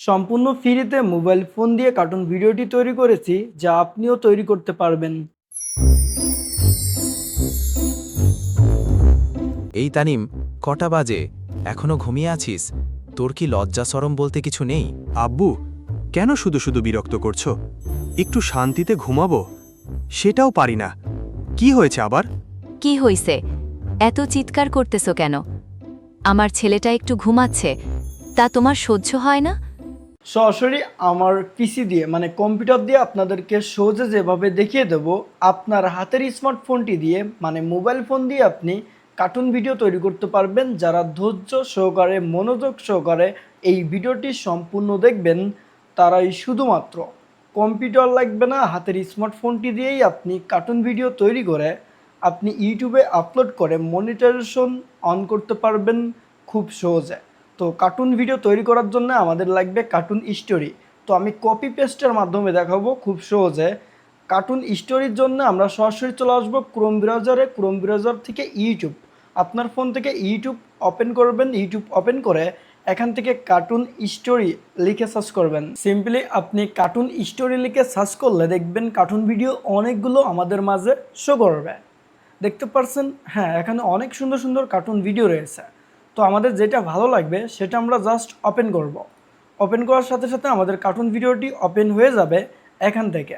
সম্পূর্ণ ফ্রিতে mobile phone দিয়ে কার্টুন ভিডিওটি তৈরি করেছি যা আপনিও তৈরি করতে পারবেন। এই তানিম কটা বাজে? এখনও ঘুমিয়ে আছিস? তোর কি লজ্জা সরম বলতে কিছু নেই? আব্বু কেন শুধু শুধু বিরক্ত করছ? একটু শান্তিতে ঘুমাবো? সেটাও পারি না। কি হয়েছে আবার? কি হইছে? এত চিৎকার করতেছো কেন? আমার ছেলেটা একটু ঘুমাচ্ছে তা তোমার সহ্য হয় না? সরাসরি আমার পিসি দিয়ে মানে কম্পিউটার দিয়ে আপনাদেরকে সহজে যেভাবে দেখিয়ে দেব, আপনার হাতের স্মার্টফোনটি দিয়ে মানে মোবাইল ফোন দিয়ে আপনি কার্টুন ভিডিও তৈরি করতে পারবেন। যারা ধৈর্য সহকারে, মনোযোগ সহকারে এই ভিডিওটি সম্পূর্ণ দেখবেন, তারাই শুধুমাত্র কম্পিউটার লাগবে না, হাতের স্মার্টফোনটি দিয়েই আপনি কার্টুন ভিডিও তৈরি করে আপনি ইউটিউবে আপলোড করে মনিটাইজেশন অন করতে পারবেন খুব সহজে। তো কার্টুন ভিডিও তৈরি করার জন্য আমাদের লাগবে কার্টুন স্টোরি তো আমি কপি পেস্টের মাধ্যমে দেখাবো খুব সহজে। কার্টুন স্টোরির জন্য আমরা সরাসরি চলে আসব ক্রোম ব্রাউজারে ক্রোম ব্রাউজার থেকে ইউটিউব আপনার ফোন থেকে ইউটিউব ওপেন করবেন ইউটিউব ওপেন করে এখান থেকে কার্টুন স্টোরি লিখে সার্চ করবেন। সিম্পলি আপনি কার্টুন স্টোরি লিখে সার্চ করলে দেখবেন কার্টুন ভিডিও অনেকগুলো আমাদের মাঝে শো করবে। দেখতে পারছেন? হ্যাঁ এখানে অনেক সুন্দর সুন্দর কার্টুন ভিডিও রয়েছে। তো আমাদের যেটা ভালো লাগবে, সেটা আমরা জাস্ট ওপেন করব। ওপেন করার সাথে সাথে আমাদের কার্টুন ভিডিওটি ওপেন হয়ে যাবে এখান থেকে।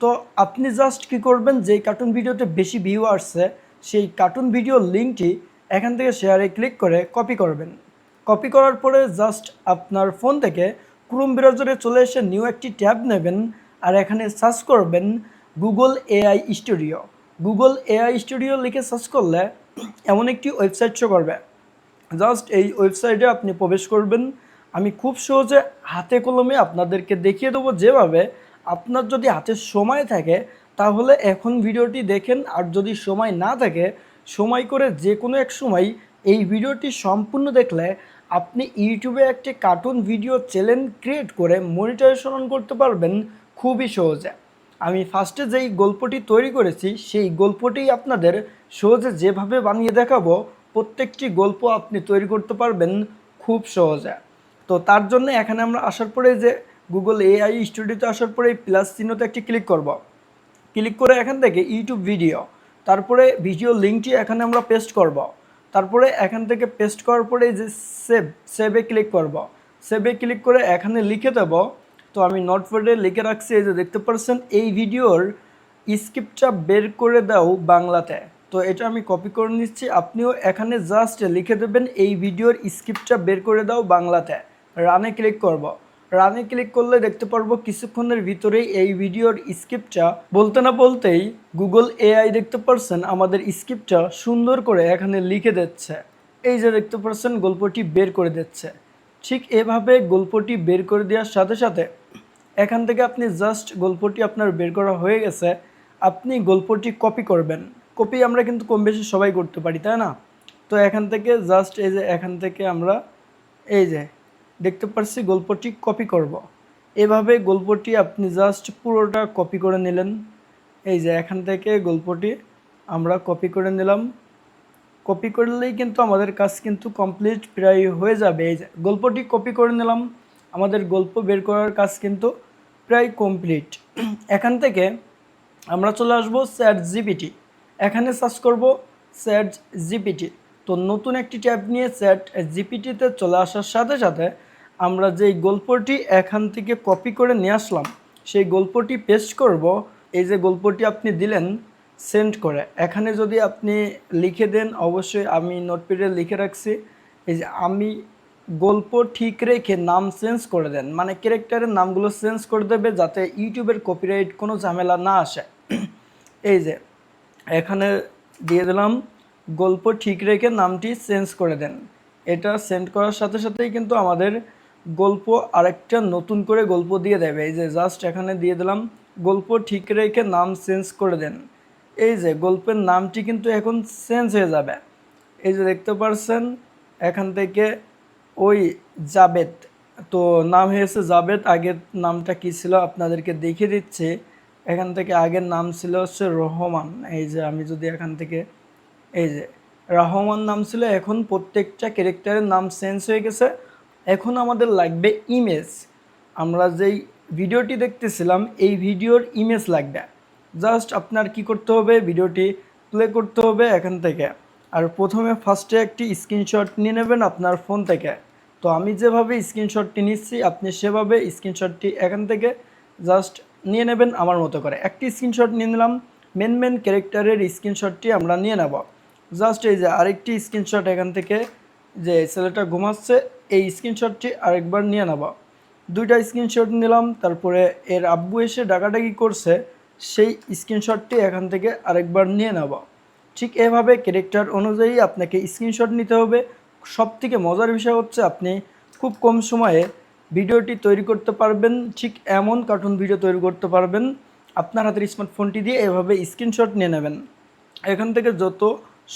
তো আপনি জাস্ট কি করবেন, যেই কার্টুন ভিডিওতে বেশি ভিউ আসছে, সেই কার্টুন ভিডিও লিঙ্কটি এখান থেকে শেয়ারে ক্লিক করে কপি করবেন। কপি করার পরে জাস্ট আপনার ফোন থেকে ক্রোম ব্রাউজারে চলে এসে নিউ একটি ট্যাব নেবেন আর এখানে সার্চ করবেন Google AI studio Google AI studio লিখে সার্চ করলে এমন একটি ওয়েবসাইট শো করবে। জাস্ট এই ওয়েবসাইটে আপনি প্রবেশ করবেন। আমি খুব সহজে হাতে কলমে আপনাদেরকে দেখিয়ে দেবো যেভাবে আপনার যদি হাতে সময় থাকে, তাহলে এখন ভিডিওটি দেখেন। আর যদি সময় না থাকে, সময় করে যে কোনো এক সময় এই ভিডিওটি সম্পূর্ণ দেখলে আপনি ইউটিউবে একটি কার্টুন ভিডিও চ্যানেল ক্রিয়েট করে মনিটাইজেশন করতে পারবেন খুবই সহজে। আমি ফার্স্টে যেই গল্পটি তৈরি করেছি, সেই গল্পটি আপনাদের সহজে যেভাবে বানিয়ে দেখাবো প্রত্যেকটি গল্প আপনি তৈরি করতে পারবেন খুব সহজে। তো তার জন্য এখানে আমরা আসার পরে যে গুগল এআই স্টুডিওতে আসার পরে প্লাস চিহ্নতে একটি ক্লিক করব। ক্লিক করে এখান থেকে ইউটিউব ভিডিও তারপরে ভিডিও লিঙ্কটি এখানে আমরা পেস্ট করব। তারপরে এখান থেকে পেস্ট করার পরে যে সেভ সেভে ক্লিক করব। সেভে ক্লিক করে এখানে লিখে দেব। তো আমি নোটপ্যাডে লিখে রাখছি, এই যে দেখতে পাচ্ছেন, এই ভিডিওর স্ক্রিপ্টটা বের করে দাও বাংলাতে। তো এটা আমি কপি করে নিচ্ছি। আপনিও এখানে জাস্ট লিখে দেবেন, এই ভিডিওর স্ক্রিপ্টটা বের করে দাও বাংলাতে। রানে ক্লিক করব। রানে ক্লিক করলে দেখতে পারব কিছুক্ষণের ভিতরেই এই ভিডিওর স্ক্রিপ্টটা। বলতে না বলতেই গুগল এআই দেখতে পারছেন, আমাদের স্ক্রিপ্টটা সুন্দর করে এখানে লিখে দিচ্ছে। এই যে দেখতে পারছেন, গল্পটি বের করে দিচ্ছে। ঠিক এভাবে গল্পটি বের করে দেওয়ার সাথে সাথে এখান থেকে আপনি জাস্ট গল্পটি আপনার বের করা হয়ে গেছে। আপনি গল্পটি কপি করবেন। কপি আমরা কিন্তু কম বেশি সবাই করতে পারি, তাই না? তো এখান থেকে জাস্ট এই যে এখান থেকে আমরা এই যে দেখতে পাচ্ছি গল্পটি কপি করব। এভাবে গল্পটি আপনি জাস্ট পুরোটা কপি করে নিলেন। এই যে এখান থেকে গল্পটি আমরা কপি করে নিলাম। কপি করলেই কিন্তু আমাদের কাজ কিন্তু কমপ্লিট প্রায় হয়ে যাবে। এই যে গল্পটি কপি করে নিলাম। আমাদের গল্প বের করার কাজ কিন্তু প্রায় কমপ্লিট এখান থেকে আমরা চলে আসব স্যাট জিপিটি এখানে সার্চ করব স্যাট জিপিটি তো নতুন একটি ট্যাব নিয়ে স্যাট জিপিটিতে চলে আসার সাথে সাথে আমরা যেই গল্পটি এখান থেকে কপি করে নিয়ে আসলাম, সেই গল্পটি পেস্ট করব। এই যে গল্পটি আপনি দিলেন সেন্ড করে। এখানে যদি আপনি লিখে দেন, অবশ্যই আমি নোটপ্যাডে লিখে রাখছি। এই যে আমি গল্প ঠিক রেখে নাম চেঞ্জ করে দেন মানে ক্যারেক্টারের নামগুলো চেঞ্জ করে দেবে যাতে ইউটিউবের কপিরাইট কোনো ঝামেলা না আসে। এই যে এখানে দিয়ে দিলাম গল্প ঠিক রেখে নামটি চেঞ্জ করে দেন। এটা সেন্ড করার সাথে সাথেই কিন্তু আমাদের গল্প আরেকটা নতুন করে গল্প দিয়ে দেবে। এই যে জাস্ট এখানে দিয়ে দিলাম গল্প ঠিক রেখে নাম চেঞ্জ করে দেন। এই যে গল্পের নামটি কিন্তু এখন চেঞ্জ হয়ে যাবে। এই যে দেখতে পারছেন, এখান থেকে ওই জাবেদ। তো নাম হয়েছে জাবেদ, আগের নামটা কী ছিল আপনাদেরকে দেখিয়ে দিচ্ছি। এখান থেকে আগের নাম ছিল হচ্ছে রহমান। এই যে আমি যদি এখান থেকে, এই যে রহমান নাম ছিল, এখন প্রত্যেকটা ক্যারেক্টারের নাম চেঞ্জ হয়ে গেছে। এখন আমাদের লাগবে ইমেজ আমরা যেই ভিডিওটি দেখতেছিলাম, এই ভিডিওর ইমেজ লাগবে। জাস্ট আপনার কি করতে হবে, ভিডিওটি প্লে করতে হবে এখান থেকে। আর প্রথমে ফার্স্টে একটি স্ক্রিনশট নিয়ে নেবেন আপনার ফোন থেকে। তো আমি যেভাবে স্ক্রিনশটটি নিচ্ছি, আপনি সেভাবে স্ক্রিনশটটি এখান থেকে জাস্ট নিয়ে নেবেন আমার মতো করে। একটি স্ক্রিনশট নিয়ে নিলাম। মেন মেন ক্যারেক্টারের স্ক্রিনশটটি আমরা নিয়ে নেব। জাস্ট এই যে আরেকটি স্ক্রিনশট এখান থেকে যে ছেলেটা ঘুমাচ্ছে, এই স্ক্রিনশটটি আরেকবার নিয়ে নেব। দুইটা স্ক্রিনশট নিলাম, তারপরে এর আব্বু এসে ডাকাডাকি করছে, সেই স্ক্রিনশটটি এখান থেকে আরেকবার নিয়ে নেব। ঠিক এভাবে ক্যারেক্টার অনুযায়ী আপনাকে স্ক্রিনশট নিতে হবে। সব থেকে মজার বিষয় হচ্ছে আপনি খুব কম সময়ে ভিডিওটি তৈরি করতে পারবেন, ঠিক এমন কার্টুন ভিডিও তৈরি করতে পারবেন। আপনার হাতের স্মার্টফোনটি দিয়ে এভাবে স্ক্রিনশট নিয়ে নেবেন। এখান থেকে যত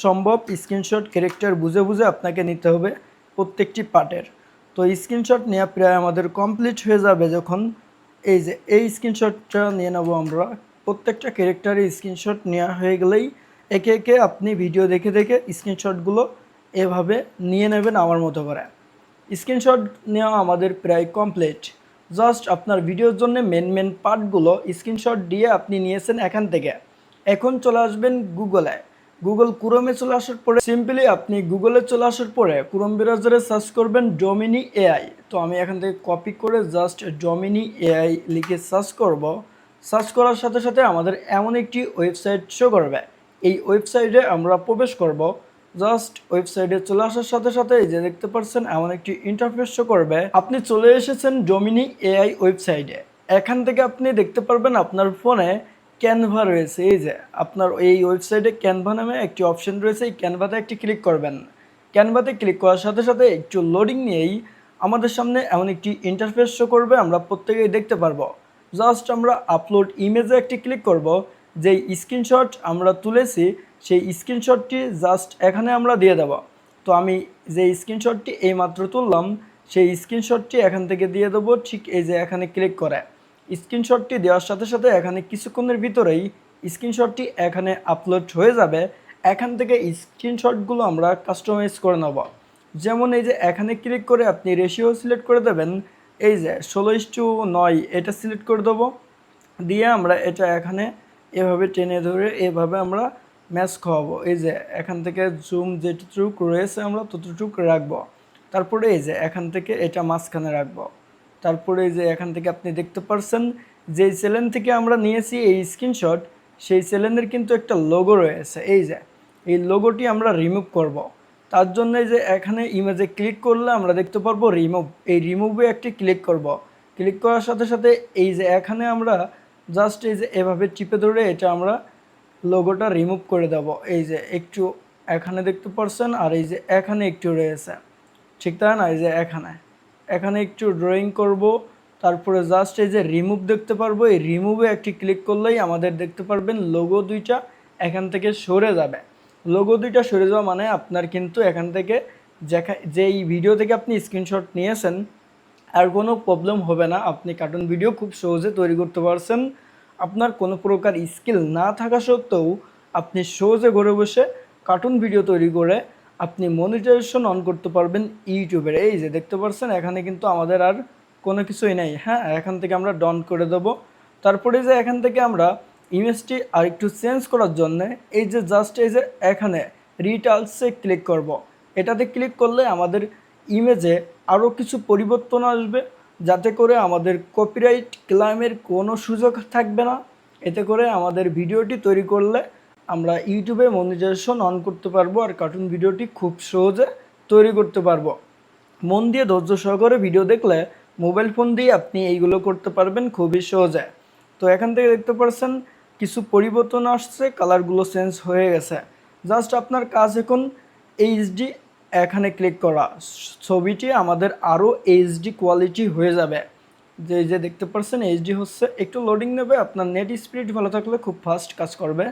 সম্ভব স্ক্রিনশট ক্যারেক্টার বুঝে বুঝে আপনাকে নিতে হবে প্রত্যেকটি পার্টের তো স্ক্রিনশট নেওয়া প্রায় আমাদের কমপ্লিট হয়ে যাবে যখন এই যে, এই স্ক্রিনশটটা নিয়ে নেব আমরা। প্রত্যেকটা ক্যারেক্টারের স্ক্রিনশট নেওয়া হয়ে গেলেই একে একে আপনি ভিডিও দেখে দেখে স্ক্রিনশটগুলো এভাবে নিয়ে নেবেন আমার মতো করে। স্ক্রিনশট নেওয়া আমাদের প্রায় কমপ্লিট জাস্ট আপনার ভিডিওর জন্য মেন মেন পার্টগুলো স্ক্রিনশট দিয়ে আপনি নিয়েছেন এখান থেকে। এখন চলে আসবেন গুগলে গুগল ক্রোমে চলে আসার পরে সিম্পলি আপনি গুগলে চলে আসার পরে ক্রোম ব্রাউজারে সার্চ করবেন ডোমিনি এআই তো আমি এখান থেকে কপি করে জাস্ট ডোমিনি এআই লিখে সার্চ করব। সার্চ করার সাথে সাথে আমাদের এমন একটি ওয়েবসাইট শো করবে। এই ওয়েবসাইটে আমরা প্রবেশ করব। জাস্ট ওয়েবসাইটে চলে আসার সাথে সাথে এই যে দেখতে পাচ্ছেন এমন একটি ইন্টারফেস শো করবে। আপনি চলে এসেছেন ডোমিনি এআই ওয়েবসাইটে। এখান থেকে আপনি দেখতে পারবেন আপনার ফোনে ক্যানভা রয়েছে। এই যে আপনার এই ওয়েবসাইটে ক্যানভা নামে একটি অপশন রয়েছে। এই ক্যানভাতে একটি ক্লিক করবেন। ক্যানভাতে ক্লিক করার সাথে সাথে একটু লোডিং নিয়েই আমাদের সামনে এমন একটি ইন্টারফেস শো করবে। আমরা প্রত্যেকেই দেখতে পারব। জাস্ট আমরা আপলোড ইমেজে একটি ক্লিক করব। যেই স্ক্রিনশট আমরা তুলেছি সেই স্ক্রিনশটটি জাস্ট এখানে আমরা দিয়ে দেব। তো আমি যে স্ক্রিনশটটি এইমাত্র তুললাম, সেই স্ক্রিনশটটি এখান থেকে দিয়ে দেবো ঠিক এই যে এখানে ক্লিক করে। স্ক্রিনশটটি দেওয়ার সাথে সাথে এখানে কিছুক্ষণের ভিতরেই স্ক্রিনশটটি এখানে আপলোড হয়ে যাবে। এখান থেকে স্ক্রিনশটগুলো আমরা কাস্টমাইজ করে নেব। যেমন এই যে এখানে ক্লিক করে আপনি রেশিও সিলেক্ট করে দেবেন, এই যে ষোলো টু নয় এটা সিলেক্ট করে দেবো। দিয়ে আমরা এটা এখানে এভাবে টেনে ধরে এভাবে আমরা ম্যাচ খাওয়াবো। এই যে, এখান থেকে জুম যেটুক রয়েছে আমরা ততটুকু রাখব। তারপরে এই যে, এখান থেকে এটা মাঝখানে রাখব। তারপরে এই যে, এখান থেকে আপনি দেখতে পারছেন যেই চ্যানেল থেকে আমরা নিয়েছি এই স্ক্রিনশট সেই চ্যানেলের কিন্তু একটা লোগো রয়েছে। এই যে, এই লোগোটি আমরা রিমুভ করব। তার জন্য যে, এখানে ইমেজে ক্লিক করলে আমরা দেখতে পারব রিমুভ এই রিমুভে একটি ক্লিক করব। ক্লিক করার সাথে সাথে এই যে, এখানে আমরা জাস্ট এই যে, এভাবে চিপে ধরে এটা আমরা লোগোটা রিমুভ করে দেব। এই যে একটু এখানে দেখতে পারছেন, আর এই যে এখানে একটু রয়েছে। ঠিক তাই না? এই যে এখানে। এখানে একটু ড্রয়িং করব, তারপরে জাস্ট এই যে রিমুভ দেখতে পারব। এই রিমুভে একটি ক্লিক করলেই আমাদের দেখতে পারবেন লোগো দুইটা এখান থেকে সরে যাবে। লোগো দুইটা সরে যাওয়া মানে আপনার কিন্তু এখান থেকে যেই ভিডিও থেকে আপনি স্ক্রিনশট নিয়েছেন, আর কোনো প্রবলেম হবে না। আপনি কার্টুন ভিডিও খুব সহজে তৈরি করতে পারছেন। আপনার কোনো প্রকার স্কিল না থাকা সত্ত্বেও আপনি সহজে ঘরে বসে কার্টুন ভিডিও তৈরি করে আপনি মনিটাইজেশন অন করতে পারবেন ইউটিউবের। এই যে দেখতে পাচ্ছেন, এখানে কিন্তু আমাদের আর কোনো কিছুই নেই। হ্যাঁ এখান থেকে আমরা ডন করে দেবো। তারপরে যে এখান থেকে আমরা ইমেজটি আর একটু চেঞ্জ করার জন্য এই যে জাস্ট এই যে এখানে রিটালসে ক্লিক করব। এটাতে ক্লিক করলে আমাদের ইমেজে আরও কিছু পরিবর্তন আসবে। যাতে করে আমাদের কপিরাইট ক্লাইমের কোনো সুযোগ থাকবে না। এতে করে আমাদের ভিডিওটি তৈরি করলে আমরা ইউটিউবে মনিটাইজেশন অন করতে পারব আর কার্টুন ভিডিওটি খুব সহজে তৈরি করতে পারব। মন দিয়ে ধৈর্য সহকারে ভিডিও দেখলে মোবাইল ফোন দিয়ে আপনি এইগুলো করতে পারবেন খুবই সহজে। তো এখান থেকে দেখতে পাচ্ছেন কিছু পরিবর্তন আসছে কালারগুলো চেঞ্জ হয়ে গেছে। জাস্ট আপনার কাজ এখন এইচডি এখানে ক্লিক করা। ছবিটি আমাদের আরও এইচডি কোয়ালিটি হয়ে যাবে। যে যে দেখতে পাচ্ছেন এইচডি হচ্ছে একটু লোডিং নেবে, আপনার নেট স্পিড ভালো থাকলে খুব ফাস্ট কাজ করবে।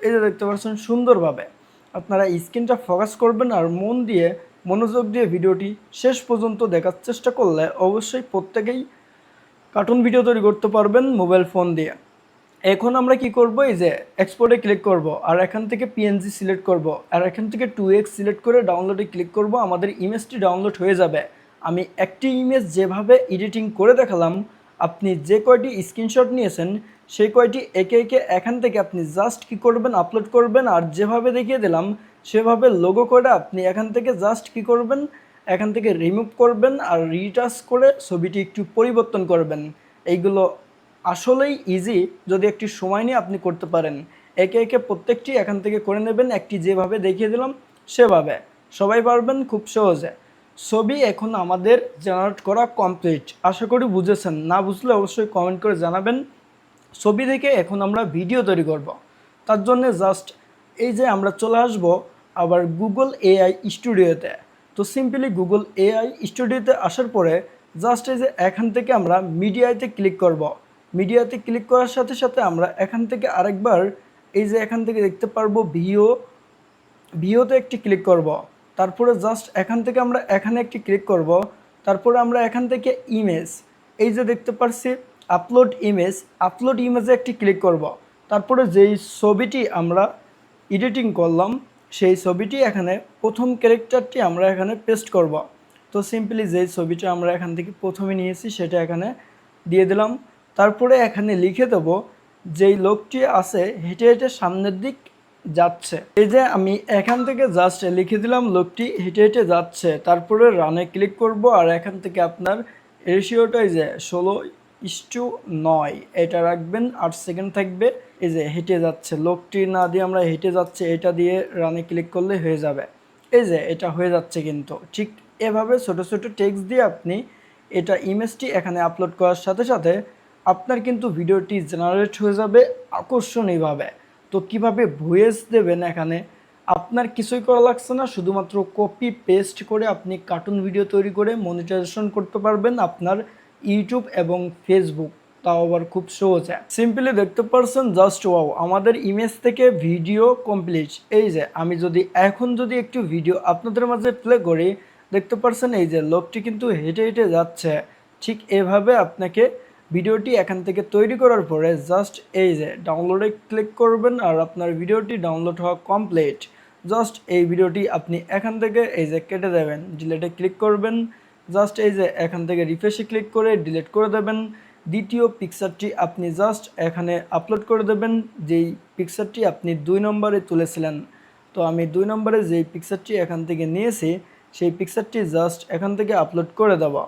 এই যে দেখতে পাচ্ছেন সুন্দরভাবে। আপনারা স্ক্রিনটা ফোকাস করবেন আর মন দিয়ে মনোযোগ দিয়ে ভিডিওটি শেষ পর্যন্ত দেখার চেষ্টা করলে অবশ্যই প্রত্যেকেই কার্টুন ভিডিও তৈরি করতে পারবেন মোবাইল ফোন দিয়ে। এখন আমরা কি করব? এই যে এক্সপোর্টে ক্লিক করব, আর এখান থেকে পিএনজি সিলেক্ট করব, আর এখান থেকে টু এক্স সিলেক্ট করে ডাউনলোডে ক্লিক করব, আমাদের ইমেজটি ডাউনলোড হয়ে যাবে। আমি একটি ইমেজ যেভাবে এডিটিং করে দেখালাম, আপনি যে কয়টি স্ক্রিনশট নিয়েছেন, সেই কয়টি একে একে এখান থেকে আপনি জাস্ট কি করবেন আপলোড করবেন, আর যেভাবে দেখিয়ে দিলাম, সেভাবে লোগো করে আপনি এখান থেকে জাস্ট কি করবেন, এখান থেকে রিমুভ করবেন, আর রিটাচ করে ছবিটি একটু পরিবর্তন করবেন। এইগুলো আসলেই ইজি যদি একটি সময় নিয়ে আপনি করতে পারেন। একে একে প্রত্যেকটি এখান থেকে করে নেবেন, একটি যেভাবে দেখিয়ে দিলাম, সেভাবে। সবাই পারবেন খুব সহজে। ছবি এখন আমাদের জেনারেট করা কমপ্লিট আশা করি বুঝেছেন। না বুঝলে অবশ্যই কমেন্ট করে জানাবেন। ছবি থেকে এখন আমরা ভিডিও তৈরি করব। তার জন্য জাস্ট এই যে আমরা চলে আসব আবার গুগল এআই স্টুডিওতে তো। সিম্পলি গুগল এআই স্টুডিওতে আসার পরে জাস্ট এই যে এখান থেকে আমরা মিডিয়াতে ক্লিক করব। মিডিয়াতে ক্লিক করার সাথে সাথে আমরা এখান থেকে আরেকবার এই যে এখান থেকে দেখতে পারব ভিও। ভিওতে একটি ক্লিক করব। তারপরে জাস্ট এখান থেকে আমরা এখানে একটি ক্লিক করব। তারপরে আমরা এখান থেকে ইমেজ। এই যে দেখতে পারছি, আপলোড ইমেজ। আপলোড ইমেজে একটি ক্লিক করব। তারপরে যেই ছবিটি আমরা এডিটিং করলাম, সেই ছবিটি এখানে প্রথম ক্যারেক্টারটি আমরা এখানে পেস্ট করব। তো সিম্পলি যেই ছবিটা আমরা এখান থেকে প্রথমে নিয়েছি, সেটা এখানে দিয়ে দিলাম। তারপরে এখানে লিখে দেবো, যেই লোকটি আছে হেঁটে হেঁটে সামনের দিক যাচ্ছে। এই যে আমি এখান থেকে জাস্ট লিখে দিলাম লোকটি হেঁটে হেঁটে যাচ্ছে, তারপরে রানে ক্লিক করব, আর এখান থেকে আপনার রেশিওটাই যে ষোলো ইস্টু নয়, এটা রাখবেন, আট সেকেন্ড থাকবে। এই যে হেঁটে যাচ্ছে, লোকটি না দিয়ে আমরা হেঁটে যাচ্ছে, এটা দিয়ে রানে ক্লিক করলে হয়ে যাবে। এই যে এটা হয়ে যাচ্ছে কিন্তু। ঠিক এভাবে ছোট ছোট টেক্সট দিয়ে আপনি এটা ইমেজটি এখানে আপলোড করার সাথে সাথে আপনার কিন্তু ভিডিওটি জেনারেট হয়ে যাবে আকর্ষণীয়ভাবে তো কীভাবে ভয়েস দেবেন এখানে? আপনার কিছুই করা লাগছে না, শুধুমাত্র কপি পেস্ট করে আপনি কার্টুন ভিডিও তৈরি করে মনিটাইজেশন করতে পারবেন আপনার ইউটিউব এবং ফেসবুক তাও আবার খুব সহজে। সিম্পলি দেখতে পারছেন জাস্ট ওয়াও আমাদের ইমেজ থেকে ভিডিও কমপ্লিট এই যে, আমি যদি এখন যদি একটু ভিডিও আপনাদের মাঝে প্লে করি, দেখতে পারছেন এই যে, লোকটি কিন্তু হেঁটে হেঁটে যাচ্ছে। ঠিক এভাবে আপনাকে ভিডিওটি এখান থেকে তৈরি করার পরে জাস্ট এই যে ডাউনলোডে ক্লিক করবেন আর আপনার ভিডিওটি ডাউনলোড হওয়া কমপ্লিট জাস্ট এই ভিডিওটি আপনি এখান থেকে এই যে কেটে দেবেন ডিলেটে ক্লিক করবেন। জাস্ট এই যে এখান থেকে রিফ্রেশে ক্লিক করে ডিলিট করে দেবেন। দ্বিতীয় পিকচারটি আপনি জাস্ট এখানে আপলোড করে দেবেন, যেই পিকচারটি আপনি দুই নম্বরে তুলেছিলেন। তো আমি দুই নম্বরে যেই পিকচারটি এখান থেকে নিয়েছি, সেই পিকচারটি জাস্ট এখান থেকে আপলোড করে দেবো।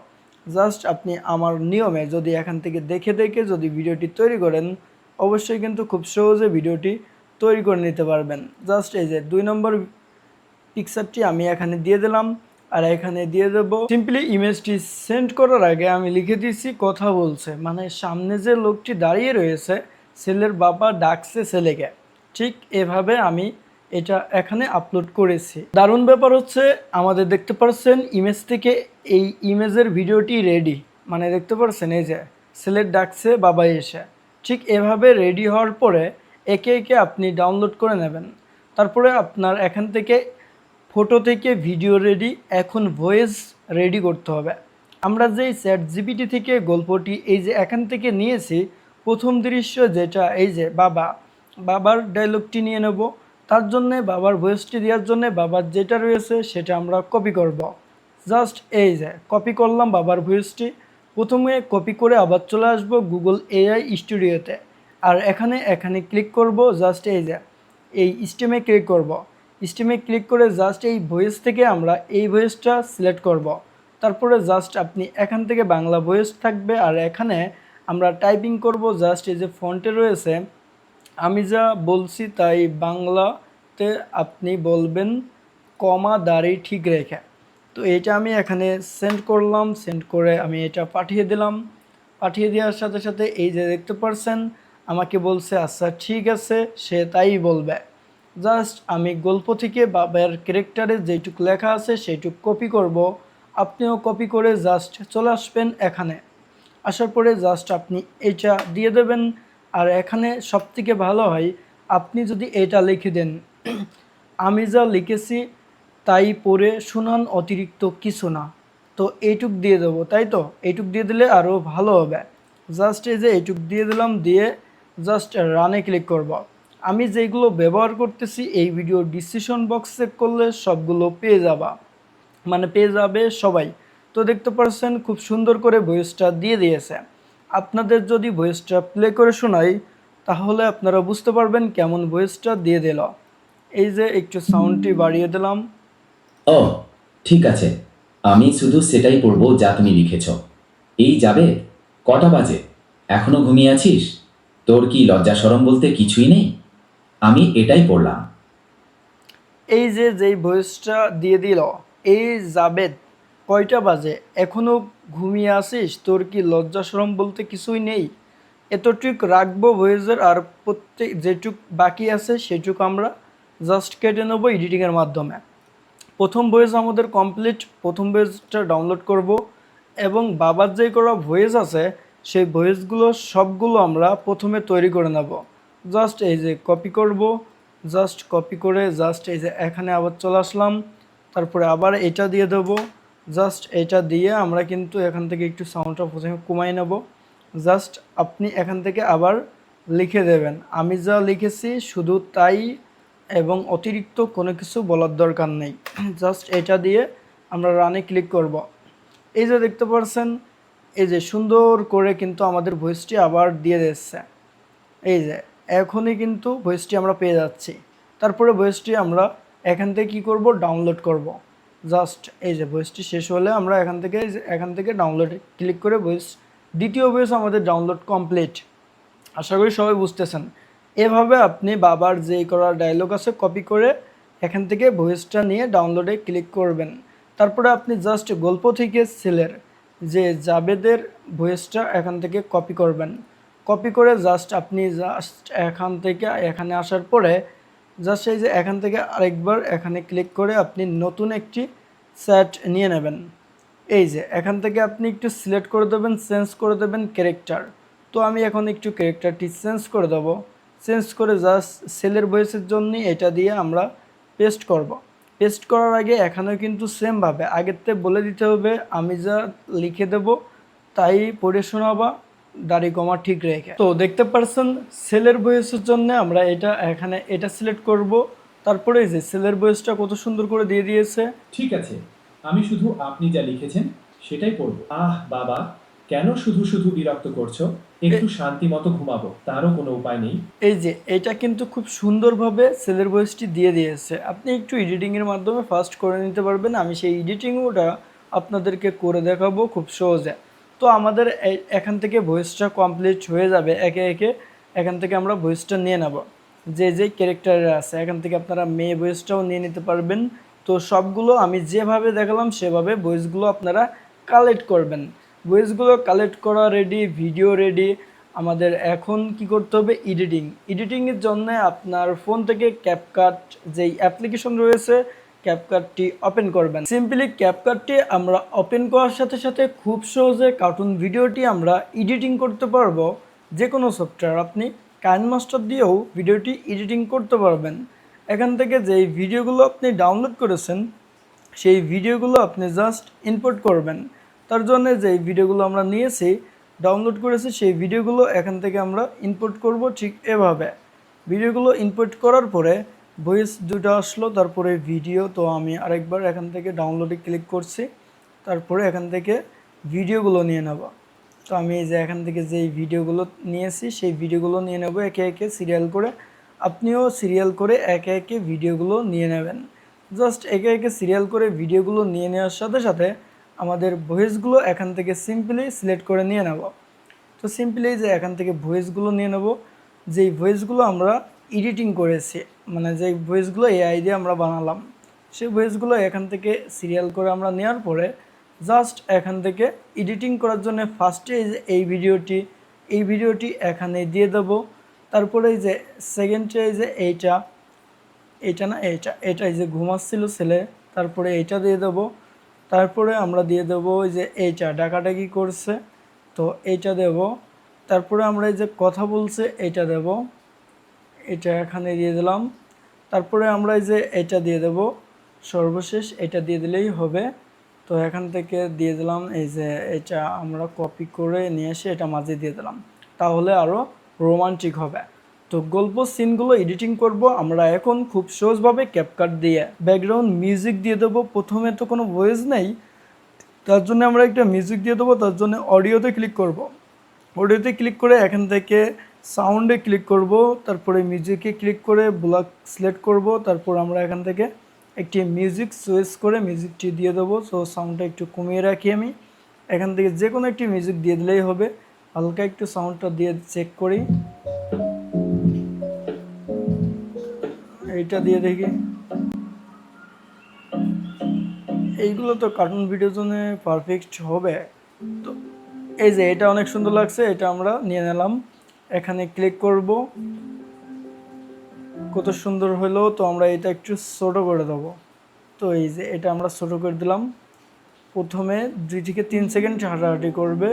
জাস্ট আপনি আমার নিয়মে যদি এখান থেকে দেখে দেখে যদি ভিডিওটি তৈরি করেন, অবশ্যই কিন্তু খুব সহজে ভিডিওটি তৈরি করে নিতে পারবেন। জাস্ট এই যে দুই নম্বর পিকচারটি আমি এখানে দিয়ে দিলাম, আর এখানে দিয়ে দেবো। সিম্পলি ইমেজটি সেন্ড করার আগে আমি লিখে দিয়েছি, কথা বলছে। মানে সামনে যে লোকটি দাঁড়িয়ে রয়েছে, ছেলের বাবা ডাকছে ছেলেকে। ঠিক এভাবে আমি এটা এখানে আপলোড করেছি। দারুণ ব্যাপার হচ্ছে, আমাদের দেখতে পাচ্ছেন ইমেজ থেকে এই ইমেজের ভিডিওটি রেডি মানে দেখতে পাচ্ছেন এই যে, ছেলের ডাকছে বাবা এসে। ঠিক এভাবে রেডি হওয়ার পরে একে একে আপনি ডাউনলোড করে নেবেন। তারপরে আপনার এখান থেকে ফটো থেকে ভিডিও রেডি এখন ভয়েস রেডি করতে হবে। আমরা যেই চ্যাট জিপিটি থেকে গল্পটি এই যে এখান থেকে নিয়েছি, প্রথম দৃশ্য যেটা, এই যে, বাবা। বাবার ডায়লগটি নিয়ে নেব। তার জন্যে, বাবার ভয়েসটি দেওয়ার জন্যে, বাবার যেটা রয়েছে সেটা আমরা কপি করব। জাস্ট এই যে কপি করলাম বাবার ভয়েসটি প্রথমে কপি করে আবার চলে আসব গুগল এআই স্টুডিওতে আর এখানে এখানে ক্লিক করব জাস্ট এই যে, এই স্টিমে ক্লিক করব। স্টিমে ক্লিক করে জাস্ট এই ভয়েস থেকে আমরা এই ভয়েসটা সিলেক্ট করব। তারপরে জাস্ট আপনি এখান থেকে বাংলা ভয়েস থাকবে। আর এখানে আমরা টাইপিং করব জাস্ট এই যে ফন্টে রয়েছে আমি যা বলছি তাই বাংলাতে আপনি বলবেন, কমা দাড়ি ঠিক রেখে। তো এটা আমি এখানে সেন্ড করলাম সেন্ড করে আমি এটা পাঠিয়ে দিলাম। পাঠিয়ে দেওয়ার সাথে সাথে এই যে দেখতে পারছেন, আমাকে বলছে আচ্ছা ঠিক আছে, সে তাই বলবে। জাস্ট আমি গল্প থেকে বাবার ক্যারেক্টারে যেটুক লেখা আছে সেইটুক কপি করব। আপনিও কপি করে জাস্ট চলে আসবেন এখানে। আসার পরে জাস্ট আপনি এটা দিয়ে দেবেন। আর এখানে সবথেকে ভালো হয়, আপনি যদি এটা লিখে দেন, আমি যা লিখেছি তাই পড়ে শুনান অতিরিক্ত কিছু না। তো এইটুক দিয়ে দেবো, তাই তো? এইটুক দিয়ে দিলে আরও ভালো হবে। জাস্ট এই যে এইটুক দিয়ে দিলাম, দিয়ে জাস্ট রানে ক্লিক করব। আমি যেগুলো ব্যবহার করতেছি, এই ভিডিও ডিসিশন বক্স চেক করলে সবগুলো পেয়ে যাবা। মানে পেয়ে যাবে সবাই। তো দেখতে পাচ্ছেন, খুব সুন্দর করে ভয়েসটা দিয়ে দিয়েছে। আপনাদের যদি ভয়েসটা প্লে করে শোনাই তাহলে আপনারা বুঝতে পারবেন কেমন ভয়েসটা দিয়ে দিল। এই যে একটু সাউন্ডটি বাড়িয়ে দিলাম। ও ঠিক আছে। আমি শুধু সেটাই পড়ব যা তুমি লিখেছ। এই যাবে? কটা বাজে? এখনও ঘুমিয়ে আছিস? তোর কি লজ্জা সরম বলতে কিছুই নেই? আমি এটাই পড়লাম। এই যে যেই ভয়েসটা দিয়ে দিল এই জাবেদ কয়টা বাজে? এখনও ঘুমিয়ে আসিস, তোর কি লজ্জা শরম বলতে কিছুই নেই? এতটুক রাখব ভয়েসের আর প্রত্যেক যেটুক বাকি আছে সেটুক আমরা জাস্ট কেটে নেব এডিটিংয়ের মাধ্যমে। প্রথম ভয়েস আমাদের কমপ্লিট প্রথম ভয়েসটা ডাউনলোড করব এবং বাবার যে করা ভয়েস আছে, সেই ভয়েসগুলো সবগুলো আমরা প্রথমে তৈরি করে নেব। জাস্ট এই যে কপি করব জাস্ট কপি করে জাস্ট এই যে এখানে আবার চলে আসলাম, তারপরে আবার এটা দিয়ে দেবো। জাস্ট এটা দিয়ে আমরা কিন্তু এখান থেকে একটু সাউন্ডটা প্রথমে কমাই নেব। জাস্ট আপনি এখান থেকে আবার লিখে দেবেন। আমি যা লিখেছি শুধু তাই এবং অতিরিক্ত কোনো কিছু বলার দরকার নেই। জাস্ট এটা দিয়ে আমরা রানে ক্লিক করব। এই যে দেখতে পাচ্ছেন এই যে সুন্দর করে কিন্তু আমাদের ভয়েসটি আবার দিয়ে দিচ্ছে। এই যে, এখনই কিন্তু ভয়েসটি আমরা পেয়ে যাচ্ছি। তারপরে ভয়েসটি আমরা এখান থেকে কী করব? ডাউনলোড করব। জাস্ট এই যে ভয়েসটি শেষ হলে আমরা এখান থেকে এখান থেকে ডাউনলোডে ক্লিক করে ভয়েস দ্বিতীয় ভয়েস আমাদের ডাউনলোড কমপ্লিট আশা করি সবাই বুঝতেছেন। এভাবে আপনি বাবার যে করা ডায়লগ আছে কপি করে এখান থেকে ভয়েসটা নিয়ে ডাউনলোডে ক্লিক করবেন। তারপরে আপনি জাস্ট গল্প থেকে ছেলের যে জাবেদের ভয়েসটা এখান থেকে কপি করবেন। কপি করে জাস্ট আপনি জাস্ট এখান থেকে এখানে আসার পরে জাস্ট এই যে এখান থেকে আরেকবার এখানে ক্লিক করে আপনি নতুন একটি সেট নিয়ে নেবেন। এই যে, এখান থেকে আপনি একটু সিলেক্ট করে দেবেন চেঞ্জ করে দেবেন ক্যারেক্টার তো আমি এখন একটু ক্যারেক্টারটি চেঞ্জ করে দেবো। চেঞ্জ করে জাস্ট সেলের ভয়েসের জন্য এটা দিয়ে আমরা পেস্ট করব। পেস্ট করার আগে এখানেও কিন্তু সেমভাবে আগের থেকে বলে দিতে হবে, আমি যা লিখে দেব, তাই পড়ে শোনাবা। দাড়ি কমা ঠিক রেখে। তো দেখতে পারছেন সেলের বয়সের জন্য আমরা এটা এখানে এটা সিলেক্ট করব। তারপরে যে সেলের বয়সটা কত সুন্দর করে দিয়ে দিয়েছে। ঠিক আছে আমি শুধু আপনি যা লিখেছেন সেটাই পড়ব। আহ বাবা কেন শুধু শুধু বিরক্ত করছ? একটু শান্তি মতো ঘুমাবো তারও কোনো উপায় নেই। এই যে এটা কিন্তু খুব সুন্দরভাবে সেলের বয়সটি দিয়ে দিয়েছে। আপনি একটু এডিটিংয়ের মাধ্যমে ফাস্ট করে নিতে পারবেন। আমি সেই এডিটিংটা আপনাদেরকে করে দেখাবো খুব সহজে। তো আমাদের এখান থেকে ভয়েসটা কমপ্লিট হয়ে যাবে। একে একে এখান থেকে আমরা ভয়েসটা নিয়ে নেব। যে যে ক্যারেক্টারে আছে, এখান থেকে আপনারা মেয়ে ভয়েসটাও নিয়ে নিতে পারবেন। তো সবগুলো আমি যেভাবে দেখালাম, সেভাবে ভয়েসগুলো আপনারা কালেক্ট করবেন। ভয়েসগুলো কালেক্ট করা রেডি ভিডিও রেডি আমাদের এখন কি করতে হবে? এডিটিং এডিটিংয়ের জন্য আপনার ফোন থেকে ক্যাপকাট যেই অ্যাপ্লিকেশন রয়েছে ক্যাপকাটটি ওপেন করবেন। সিম্পলি ক্যাপকাটটি আমরা ওপেন করার সাথে সাথে খুব সহজে কার্টুন ভিডিওটি আমরা এডিটিং করতে পারব। যে কোনো সফটওয়্যার আপনি কাইন মাস্টার দিয়েও ভিডিওটি এডিটিং করতে পারবেন। এখান থেকে যেই ভিডিওগুলো আপনি ডাউনলোড করেছেন, সেই ভিডিওগুলো আপনি জাস্ট ইনপুট করবেন। তার জন্য যে ভিডিওগুলো আমরা নিয়েছি, ডাউনলোড করেছি, সেই ভিডিওগুলো এখান থেকে আমরা ইনপুট করব ঠিক এভাবে। ভিডিওগুলো ইনপুট করার পরে ভয়েস দুটো আসলো, তারপরে ভিডিও তো আমি আরেকবার এখান থেকে ডাউনলোডে ক্লিক করছি, তারপরে এখান থেকে ভিডিওগুলো নিয়ে নেব। তো আমি যে এখান থেকে যেই ভিডিওগুলো নিয়েছি, সেই ভিডিওগুলো নিয়ে নেব, একে একে সিরিয়াল করে। আপনিও সিরিয়াল করে একে একে ভিডিওগুলো নিয়ে নেবেন। জাস্ট একে একে সিরিয়াল করে ভিডিওগুলো নিয়ে নেওয়ার সাথে সাথে আমাদের ভয়েসগুলো এখান থেকে সিম্পলি সিলেক্ট করে নিয়ে নেব। তো সিম্পলি যে এখান থেকে ভয়েসগুলো নিয়ে নেব, যেই ভয়েসগুলো আমরা এডিটিং করেছি। মানে যেই ভয়েসগুলো এআই দিয়ে আমরা বানালাম, সেই ভয়েসগুলো এখান থেকে সিরিয়াল করে আমরা নেওয়ার পরে জাস্ট এখান থেকে এডিটিং করার জন্য ফার্স্টে যে এই ভিডিওটি এই ভিডিওটি এখানে দিয়ে দেবো। তারপরে এই যে সেকেন্ডে এই যে এইটা এইটা না এইটা এটা এই যে ঘুমাচ্ছিল ছেলে, তারপরে এইটা দিয়ে দেবো। তারপরে আমরা দিয়ে দেবো ওই যে এইটা ডাকাডাকি করছে, তো এইটা দেব। তারপরে আমরা এই যে কথা বলছে, এইটা দেব। এটা এখানে দিয়ে দিলাম। তারপরে আমরা এই যে এটা দিয়ে দেব, সর্বশেষ এটা দিয়ে দিলেই হবে। তো এখান থেকে দিয়ে দিলাম এই যে এটা আমরা কপি করে নিয়ে এসে এটা মাঝে দিয়ে দিলাম। তাহলে আরও রোমান্টিক হবে। তো গল্প সিনগুলো এডিটিং করব। আমরা এখন খুব সহজভাবে ক্যাপকাট দিয়ে ব্যাকগ্রাউন্ড মিউজিক দিয়ে দেবো। প্রথমে তো কোনো ভয়েস নেই। তার জন্য আমরা একটা মিউজিক দিয়ে দেবো। তার জন্য অডিওতে ক্লিক করব। অডিওতে ক্লিক করে এখান থেকে সাউন্ডে ক্লিক করব, তারপরে মিউজিকে ক্লিক করে ব্লক সিলেক্ট করব, তারপর আমরা এখান থেকে একটি মিউজিক চয়েস করে মিউজিকটি দিয়ে দেবো। সো সাউন্ডটা একটু কমিয়ে রাখি আমি। এখান থেকে যে কোনো একটি মিউজিক দিয়ে দিলেই হবে। হালকা একটু সাউন্ডটা দিয়ে চেক করি। এইটা দিয়ে দেখি। এইগুলো তো কার্টুন ভিডিওর জন্য পারফেক্ট হবে। তো, এই যে এটা অনেক সুন্দর লাগছে, এটা আমরা নিয়ে নিলাম। এখানে ক্লিক করব। কত সুন্দর হলো, তো আমরা এটা একটু ছোট করে দেবো। তো এই যে এটা আমরা ছোট করে দিলাম। প্রথমে দুই থেকে তিন সেকেন্ড হাঁটাহাঁটি করবে।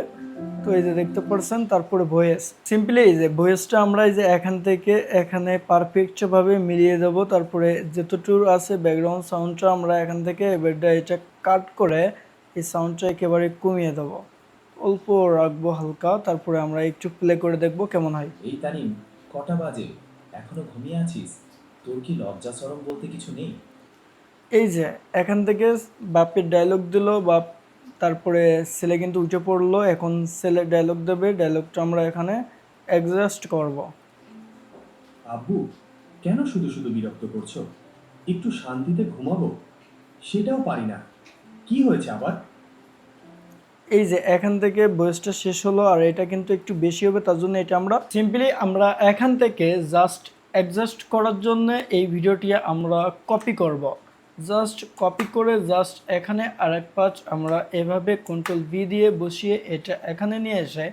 তো এই যে দেখতে পাচ্ছেন তারপরে ভয়েস সিম্পলি এই যে ভয়েসটা আমরা এই যে এখান থেকে এখানে পারফেক্টভাবে মিলিয়ে দেব। তারপরে যতটুকু আছে ব্যাকগ্রাউন্ড সাউন্ডটা আমরা এখান থেকে এবারটা এটা কাট করে এই সাউন্ডটা একেবারে কমিয়ে দেব। অল্প রাখব হালকা তারপরে আমরা একটু প্লে করে দেখব কেমন হয়। এই তানিম কটা বাজে? এখনও ঘুমিয়ে আছিস? তোর কি লজ্জা সরম বলতে কিছু নেই? এই যে এখান থেকে বাপের ডায়লগ দিল বাপ তারপরে ছেলে কিন্তু উঠে পড়ল এখন ছেলে ডায়লগ দেবে ডায়লগটা আমরা এখানে অ্যাডজাস্ট করব। আব্বু কেন শুধু শুধু বিরক্ত করছ? একটু শান্তিতে ঘুমাবো? সেটাও পারি না। কি হয়েছে আবার? এই যে এখান থেকে বয়সটা শেষ হলো আর এটা কিন্তু একটু বেশি হবে, তার জন্য এটা আমরা সিম্পলি আমরা এখান থেকে জাস্ট অ্যাডজাস্ট করার জন্য এই ভিডিওটি আমরা কপি করব। জাস্ট কপি করে জাস্ট এখানে আরেক পাঁচ আমরা এভাবে কন্ট্রোল ভি দিয়ে বসিয়ে এটা এখানে নিয়ে এসে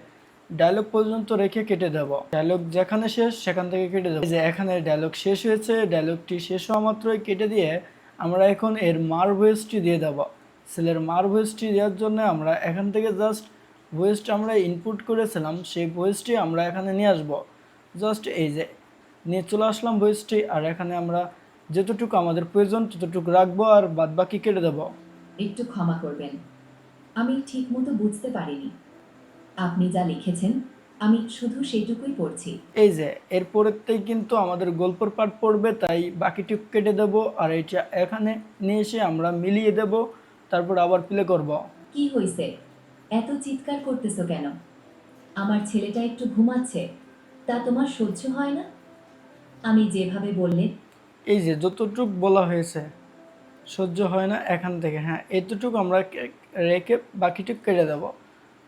ডায়লগ পর্যন্ত রেখে কেটে দেব। ডায়লগ যেখানে শেষ সেখান থেকে কেটে দেবো। যে এখানে ডায়লগ শেষ হয়েছে ডায়লগটি শেষ হওয়া মাত্রই কেটে দিয়ে আমরা এখন এর মার ভয়েসটি দিয়ে দেবো। সেলের মার ভয়েসটি দেওয়ার জন্য আমরা এখান থেকে জাস্ট ভয়েসটা আমরা ইনপুট করেছিলাম সেই ভয়েসটি আমরা এখানে নিয়ে আসব। জাস্ট এই যে নিয়ে চলে আসলাম ভয়েসটি আর এখানে আমরা যতটুকু আমাদের প্রয়োজন ততটুকু রাখব আর বাদ বাকি কেটে দেবো। একটু ক্ষমা করবেন। আমি ঠিকমতো বুঝতে পারিনি। আপনি যা লিখেছেন আমি শুধু সেইটুকুই পড়ছি। এই যে এরপরেতেই কিন্তু আমাদের গল্পর পাঠ পড়বে তাই বাকিটুকু কেটে দেবো আর এটা এখানে নিয়ে এসে আমরা মিলিয়ে দেব। তারপর আবার প্লে করব। কি হয়েছে এত চিৎকার করতেছো কেন? আমার ছেলেটা একটু ঘুমাচ্ছে তা তোমার সহ্য হয় না? আমি যেভাবে বললে এই যে যতটুক বলা হয়েছে সহ্য হয় না এখান থেকে হ্যাঁ এতটুকু আমরা রেখে বাকিটুকু কেটে দেবো।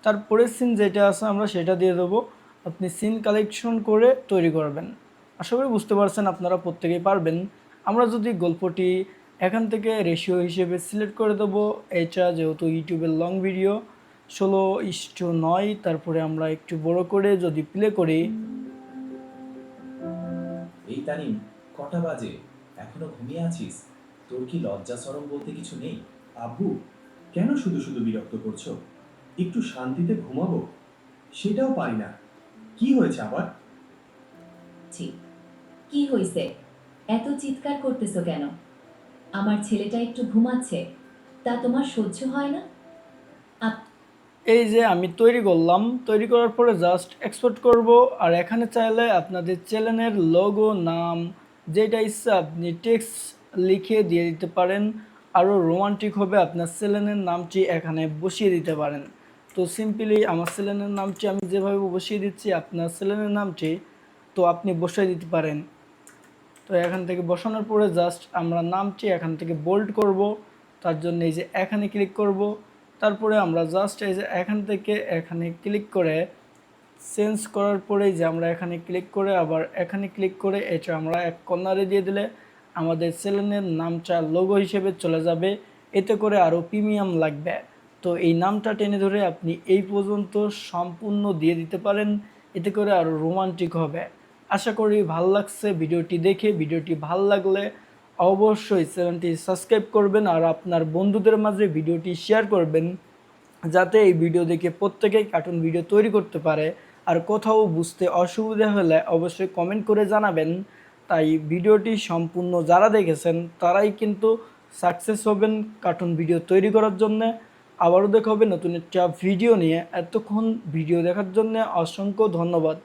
তারপরের সিন যেটা আছে আমরা সেটা দিয়ে দেবো। আপনি সিন কালেকশন করে তৈরি করবেন। আশা করি বুঝতে পারছেন আপনারা প্রত্যেকেই পারবেন। আমরা যদি গল্পটি এখান থেকে রেশিও হিসেবে সিলেক্ট করে দেবো। এটা যেহেতু ইউটিউবের লং ভিডিও ষোলো ইস্টু নয় তারপরে আমরা একটু বড় করে যদি প্লে করি। এই তানিম কটা বাজে? এখনও ঘুমিয়ে আছিস? তোর কি লজ্জা সরম বলতে কিছু নেই? আব্বু কেন শুধু শুধু বিরক্ত করছ? একটু শান্তিতে ঘুমাবো? সেটাও পারি না। কি হয়েছে আবার? কি হয়েছে এত চিৎকার করতেছো কেন? আমার ছেলেটা একটু ঘুমাচ্ছে, তা তোমার সহ্য হয় না? এই যে আমি তৈরি করলাম, তৈরি করার পরে জাস্ট এক্সপোর্ট করব, আর এখানে চাইলে আপনাদের চ্যানেলের লোগো নাম, যেটা ইচ্ছা আপনি টেক্সট লিখে দিয়ে দিতে পারেন আরও রোমান্টিক হবে, আপনার চ্যানেলের নামটি এখানে বসিয়ে দিতে পারেন। তো সিম্পলি আমার চ্যানেলের নামটি আমি যেভাবে বসিয়ে দিচ্ছি, আপনার চ্যানেলের নামটি তো আপনি বসিয়ে দিতে পারেন। তো এখান থেকে বসানোর পরে জাস্ট আমরা নামটি এখান থেকে বোল্ড করব, তার জন্য এই যে এখানে ক্লিক করব, তারপরে আমরা জাস্ট এই যে এখান থেকে এখানে ক্লিক করে চেঞ্জ করার পরেই যে আমরা এখানে ক্লিক করে আবার এখানে ক্লিক করে এটা আমরা এক কর্নারে দিয়ে দিলে আমাদের চ্যানেলের নামটা লোগো হিসেবে চলে যাবে, এতে করে আরও প্রিমিয়াম লাগবে। তো এই নামটা টেনে ধরে আপনি এই পর্যন্ত সম্পূর্ণ দিয়ে দিতে পারেন, এতে করে আরও রোমান্টিক হবে। আশা করি ভালো লাগছে ভিডিওটি দেখে। ভিডিওটি ভালো লাগলে অবশ্যই চ্যানেলটি সাবস্ক্রাইব করবেন আর আপনার বন্ধুদের মাঝে ভিডিওটি শেয়ার করবেন, যাতে এই ভিডিও দেখে প্রত্যেকেই কার্টুন ভিডিও তৈরি করতে পারে। আর কোথাও বুঝতে অসুবিধা হলে অবশ্যই কমেন্ট করে জানাবেন। তাই ভিডিওটি সম্পূর্ণ যারা দেখেছেন, তারাই কিন্তু সাকসেস হবেন কার্টুন ভিডিও তৈরি করার জন্য। আবারও দেখা হবে নতুন একটা ভিডিও নিয়ে। এতক্ষণ ভিডিও দেখার জন্য অসংখ্য ধন্যবাদ।